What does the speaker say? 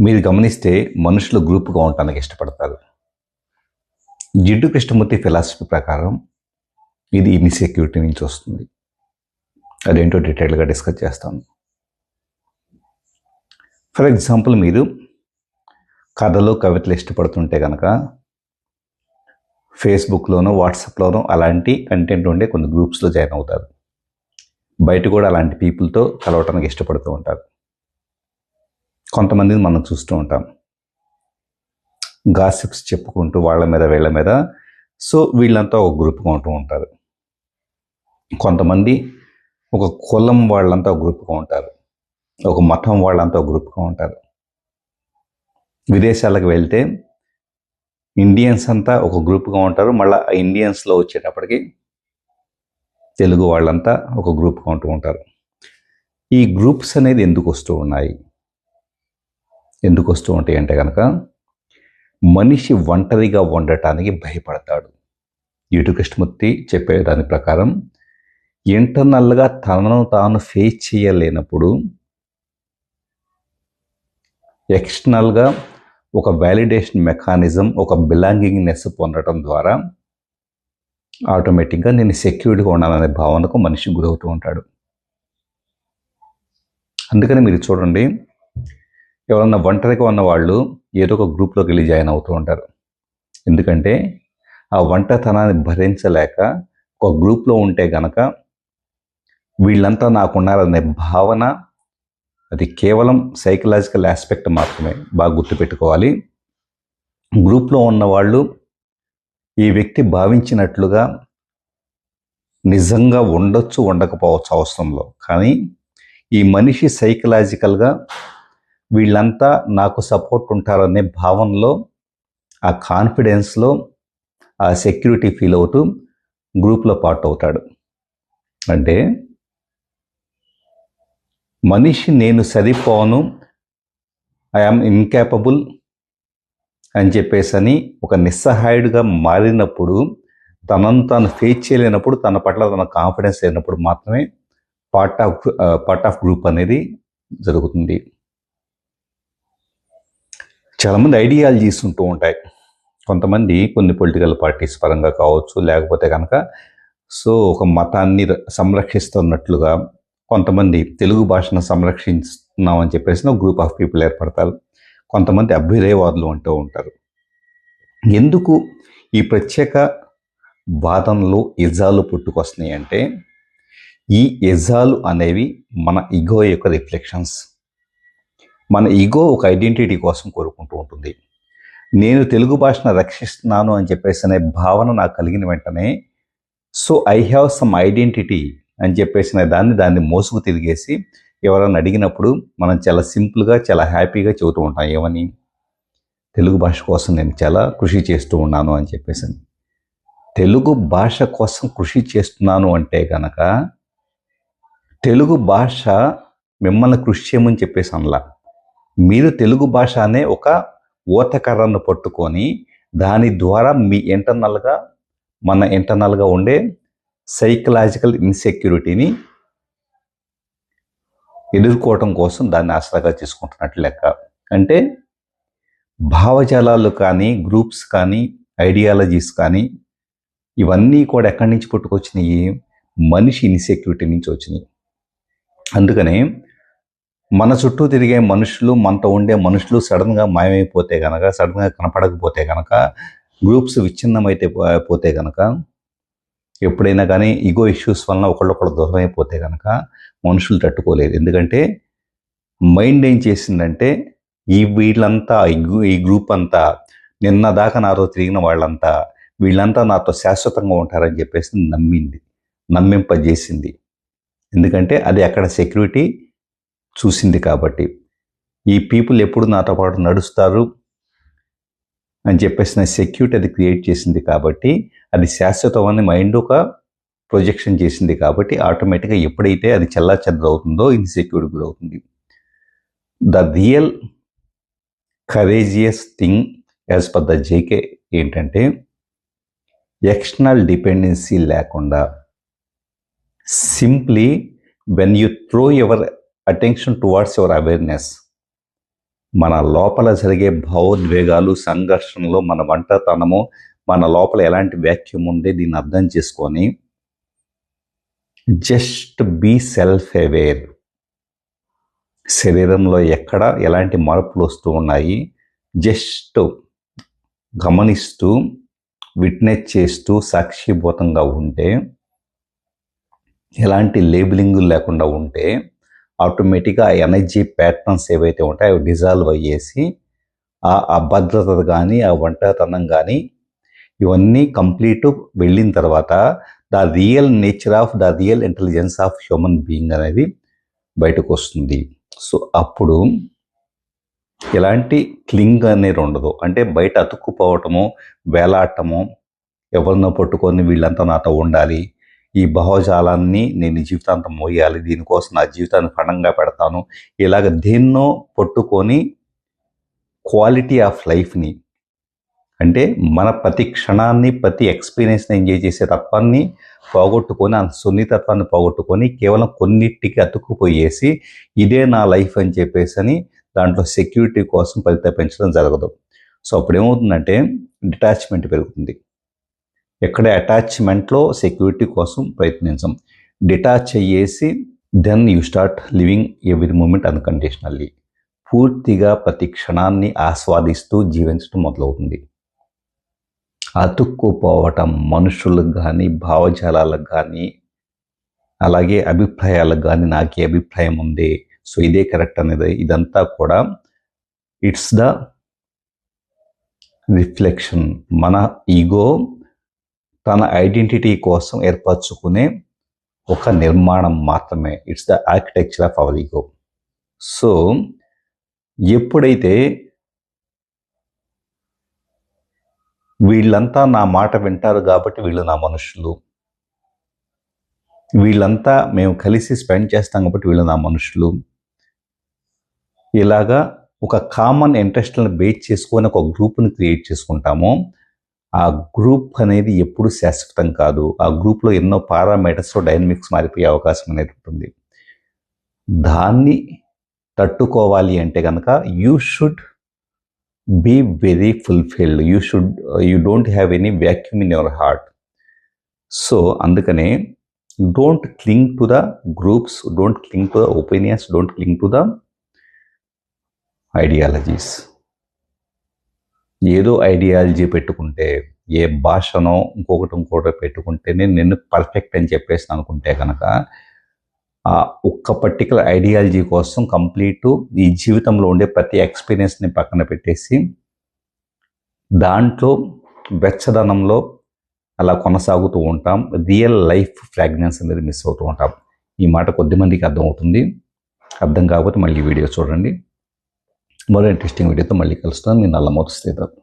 మీరు గమనిస్తే మనుషులు గ్రూప్గా ఉండటానికి ఇష్టపడతారు. జిడ్డు కృష్ణమూర్తి ఫిలాసఫీ ప్రకారం ఇది ఇన్సెక్యూరిటీ నుంచి వస్తుంది. అదేంటో డీటెయిల్గా డిస్కస్ చేస్తాను. ఫర్ ఎగ్జాంపుల్ మీరు కథలు కవితలు ఇష్టపడుతుంటే కనుక ఫేస్బుక్లోనో వాట్సాప్లోనో అలాంటి కంటెంట్ ఉండే కొన్ని గ్రూప్స్లో జాయిన్ అవుతారు. బయట కూడా అలాంటి పీపుల్తో కలవటానికి ఇష్టపడుతూ ఉంటారు. కొంతమందిని మనం చూస్తూ ఉంటాం. గాసిప్స్ చెప్పుకుంటూ వాళ్ళ మీద వీళ్ళ మీద. సో వీళ్ళంతా ఒక గ్రూప్గా ఉంటూ ఉంటారు. కొంతమంది ఒక కులం వాళ్ళంతా ఒక గ్రూప్గా ఉంటారు. ఒక మతం వాళ్ళంతా ఒక గ్రూప్గా ఉంటారు. విదేశాలకు వెళ్తే ఇండియన్స్ అంతా ఒక గ్రూప్గా ఉంటారు. మళ్ళీ ఆ ఇండియన్స్లో వచ్చేటప్పటికి తెలుగు వాళ్ళంతా ఒక గ్రూప్గా ఉంటూ ఉంటారు. ఈ గ్రూప్స్ అనేది ఎందుకు వస్తూ ఉన్నాయి? ఎందుకు వస్తూ ఉంటాయి అంటే కనుక మనిషి ఒంటరిగా ఉండటానికి భయపడతాడు. యూటు కృష్ణమూర్తి చెప్పే దాని ప్రకారం ఇంటర్నల్గా తనను తాను ఫేస్ చేయలేనప్పుడు ఎక్స్టర్నల్గా ఒక వ్యాలిడేషన్ మెకానిజం ఒక బిలాంగింగ్నెస్ పొందడం ద్వారా ఆటోమేటిక్గా నేను సెక్యూర్డ్గా ఉండాలనే భావనకు మనిషి గురవుతూ ఉంటాడు. అందుకని మీరు చూడండి ఎవరన్నా ఒంటరిగా ఉన్న వాళ్ళు ఏదో ఒక గ్రూప్లోకి వెళ్ళి జాయిన్ అవుతూ ఉంటారు. ఎందుకంటే ఆ ఒంటరితనాన్ని భరించలేక ఒక గ్రూప్లో ఉంటే గనక వీళ్ళంతా నాకున్నారనే భావన అది కేవలం సైకలాజికల్ ఆస్పెక్ట్ మాత్రమే బాగా గుర్తుపెట్టుకోవాలి. గ్రూప్లో ఉన్నవాళ్ళు ఈ వ్యక్తి భావించినట్లుగా నిజంగా ఉండొచ్చు ఉండకపోవచ్చు అవసరంలో. కానీ ఈ మనిషి సైకలాజికల్గా వీళ్ళంతా నాకు సపోర్ట్ ఉంటారనే భావనలో ఆ కాన్ఫిడెన్స్లో ఆ సెక్యూరిటీ ఫీల్ అవుతూ గ్రూప్లో పార్ట్ అవుతాడు. అంటే మనిషి నేను సరిపోను ఐఆమ్ ఇన్కేపబుల్ అని చెప్పేసి అని ఒక నిస్సహాయుడిగా మారినప్పుడు తనను తాను ఫేస్ చేయలేనప్పుడు తన పట్ల తన కాన్ఫిడెన్స్ లేనప్పుడు మాత్రమే part of part of group అనేది జరుగుతుంది. చాలామంది ఐడియాలజీస్ ఉంటూ ఉంటాయి. కొంతమంది కొన్ని పొలిటికల్ పార్టీస్ పరంగా కావచ్చు లేకపోతే కనుక సో ఒక మతాన్ని సంరక్షిస్తున్నట్లుగా కొంతమంది తెలుగు భాషను సంరక్షిస్తున్నామని చెప్పేసి ఒక గ్రూప్ ఆఫ్ పీపుల్ ఏర్పడతారు. కొంతమంది అభ్యుదయవాదులు అంటూ ఉంటారు. ఎందుకు ఈ ప్రత్యేక వాదనలు ఎజాలు పుట్టుకొస్తున్నాయి అంటే ఈ ఎజాలు అనేవి మన ఇగో యొక్క రిఫ్లెక్షన్స్ మన ఈగో ఒక ఐడెంటిటీ కోసం కోరుకుంటూ ఉంటుంది. నేను తెలుగు భాషను రక్షిస్తున్నాను అని చెప్పేసి అనే భావన నాకు కలిగిన వెంటనే so I have some identity అని చెప్పేసిన దాన్ని దాన్ని మోసుకు తిరిగేసి ఎవరైనా అడిగినప్పుడు మనం చాలా సింపుల్గా చాలా హ్యాపీగా చెబుతూ ఉంటాం ఏమని? తెలుగు భాష కోసం నేను చాలా కృషి చేస్తూ ఉన్నాను అని చెప్పేసి తెలుగు భాష కోసం కృషి చేస్తున్నాను అంటే కనుక తెలుగు భాష మిమ్మల్ని కృషి చేయమని చెప్పేసి అనలా. మీరు తెలుగు భాష అనే ఒక ఓతకర్రను పట్టుకొని దాని ద్వారా మీ ఇంటర్నల్గా మన ఇంటర్నల్గా ఉండే సైకలాజికల్ ఇన్సెక్యూరిటీని ఎదుర్కోవటం కోసం దాన్ని ఆసరాగా తీసుకుంటున్నట్లు లెక్క. అంటే భావజాలాలు కానీ గ్రూప్స్ కానీ ఐడియాలజీస్ కానీ ఇవన్నీ కూడా ఎక్కడి నుంచి పుట్టుకొచ్చినాయి? మనిషి ఇన్సెక్యూరిటీ నుంచి వచ్చినాయి. అందుకనే మన చుట్టూ తిరిగే మనుషులు మనతో ఉండే మనుషులు సడన్గా మాయమైపోతే కనుక సడన్గా కనపడకపోతే కనుక గ్రూప్స్ విచ్ఛిన్నమైతే పోతే కనుక ఎప్పుడైనా కానీ ఈగో ఇష్యూస్ వలన ఒకళ్ళొకళ్ళు దూరం అయిపోతే కనుక మనుషులు తట్టుకోలేదు ఎందుకంటే మైండ్ ఏం చేసిందంటే ఈ వీళ్ళంతా ఈ గ్రూప్ అంతా నిన్న దాకా నాతో తిరిగిన వాళ్ళంతా వీళ్ళంతా నాతో శాశ్వతంగా ఉంటారని చెప్పేసి నమ్మింది నమ్మింపజేసింది. ఎందుకంటే అది అక్కడ సెక్యూరిటీ చూసింది కాబట్టి. ఈ పీపుల్ ఎప్పుడు నాతో పాటు నడుస్తారు అని చెప్పేసిన సెక్యూరిటీ అది క్రియేట్ చేసింది కాబట్టి అది శాశ్వతమని మైండ్ ఒక ప్రొజెక్షన్ చేసింది కాబట్టి ఆటోమేటిక్గా ఎప్పుడైతే అది చల్లా అవుతుందో ఇన్సెక్యూర్ గురవుతుంది the real courageous thing as per the J ఏంటంటే ఎక్స్టర్నల్ డిపెండెన్సీ లేకుండా simply when you throw your attention towards your awareness. మన లోపల జరిగే భావోద్వేగాలు సంఘర్షణలో మన వంటతనము మన లోపల ఎలాంటి వ్యాక్యూమ్ ఉంది దీన్ని అర్థం చేసుకొని జస్ట్ బీ సెల్ఫ్ అవేర్ శరీరంలో ఎక్కడ ఎలాంటి మార్పులు వస్తూ ఉన్నాయి జస్ట్ గమనిస్తూ విట్నెస్ చేస్తూ సాక్షిభూతంగా ఉంటే ఎలాంటి లేబులింగ్ లేకుండా ఉంటే ఆటోమేటిక్గా ఆ ఎనర్జీ ప్యాటర్న్స్ ఏవైతే ఉంటాయో అవి డిజాల్వ్ అయ్యేసి ఆ అభద్రత కానీ ఆ ఒంటరితనం కానీ ఇవన్నీ కంప్లీట్ వెళ్ళిన తర్వాత the real nature of the real intelligence of human being అనేది బయటకు వస్తుంది. సో అప్పుడు ఎలాంటి క్లింగ్ అనేది ఉండదు. అంటే బయట అతుక్కుపోవటము వేలాడటము ఎవరినో పట్టుకొని వీళ్ళంతా నాతో ఉండాలి ఈ భావజాలాన్ని నేను జీవితాంతం మోయాలి దీనికోసం నా జీవితాన్ని పణంగా పెడతాను. ఇలాగ దేన్నో పట్టుకొని క్వాలిటీ ఆఫ్ లైఫ్ని అంటే మన ప్రతి క్షణాన్ని ప్రతి ఎక్స్పీరియన్స్ని ఎంజాయ్ చేసే తత్వాన్ని పోగొట్టుకొని ఆ సున్నితత్వాన్ని పోగొట్టుకొని కేవలం కొన్నిటికి అతుక్కుపోయేసి ఇదే నా లైఫ్ అని చెప్పేసి అని దాంట్లో సెక్యూరిటీ కోసం పరితపించడం జరగదు. సో అప్పుడు ఏమవుతుందంటే డిటాచ్మెంట్ పెరుగుతుంది. ఎక్కడ అటాచ్మెంట్లో సెక్యూరిటీ కోసం ప్రయత్నించం. Detach అయ్యేసి then you start living every moment unconditionally. పూర్తిగా ప్రతి క్షణాన్ని ఆస్వాదిస్తూ జీవించడం మొదలవుతుంది. అతుక్కుపోవటం మనుషులకు కానీ భావజాలాలకు కానీ అలాగే అభిప్రాయాలకు కానీ నాకు ఏ అభిప్రాయం ఉంది. సో ఇదే కరెక్ట్ అనేది ఇదంతా కూడా ఇట్స్ ద రిఫ్లెక్షన్. మన ఈగో తన ఐడెంటిటీ కోసం ఏర్పరచుకునే ఒక నిర్మాణం మాత్రమే. It's the architecture of our ego so ఎప్పుడైతే వీళ్ళంతా నా మాట వింటారు కాబట్టి వీళ్ళు నా మనుషులు. వీళ్ళంతా మేము కలిసి స్పెండ్ చేస్తాం కాబట్టి వీళ్ళు నా మనుషులు. ఇలాగా ఒక కామన్ ఇంట్రెస్ట్లను బేస్ చేసుకొని ఒక గ్రూప్ని క్రియేట్ చేసుకుంటాము. ఆ గ్రూప్ అనేది ఎప్పుడు శాశ్వతం కాదు. ఆ గ్రూప్లో ఎన్నో పారామీటర్స్ డైనమిక్స్ మారిపోయే అవకాశం అనేది ఉంటుంది. దాన్ని తట్టుకోవాలి అంటే కనుక you should be very fulfilled. You should you don't have any vacuum in your heart. So అందుకనే don't cling to the groups don't cling to the opinions don't cling to the ideologies. ఏదో ideology పెట్టుకుంటే ఏ భాషనో ఇంకొకటి ఇంకొకటి పెట్టుకుంటేనే నేను perfect అని చెప్పేసి అనుకుంటే కనుక ఆ ఒక్క పర్టికులర్ ఐడియాలజీ కోసం కంప్లీట్ ఈ జీవితంలో ఉండే ప్రతి ఎక్స్పీరియన్స్ని పక్కన పెట్టేసి దాంట్లో వెచ్చదనంలో అలా కొనసాగుతూ ఉంటాం. రియల్ లైఫ్ ఫ్రాగ్నెన్స్ అనేది మిస్ అవుతూ ఉంటాం. ఈ మాట కొద్దిమందికి అర్థమవుతుంది. అర్థం కాకపోతే మళ్ళీ వీడియో చూడండి. మరో ఇంట్రెస్టింగ్ వీడియోతో మళ్ళీ కలుస్తాను. మీ నల్లమూత శ్రీధర్.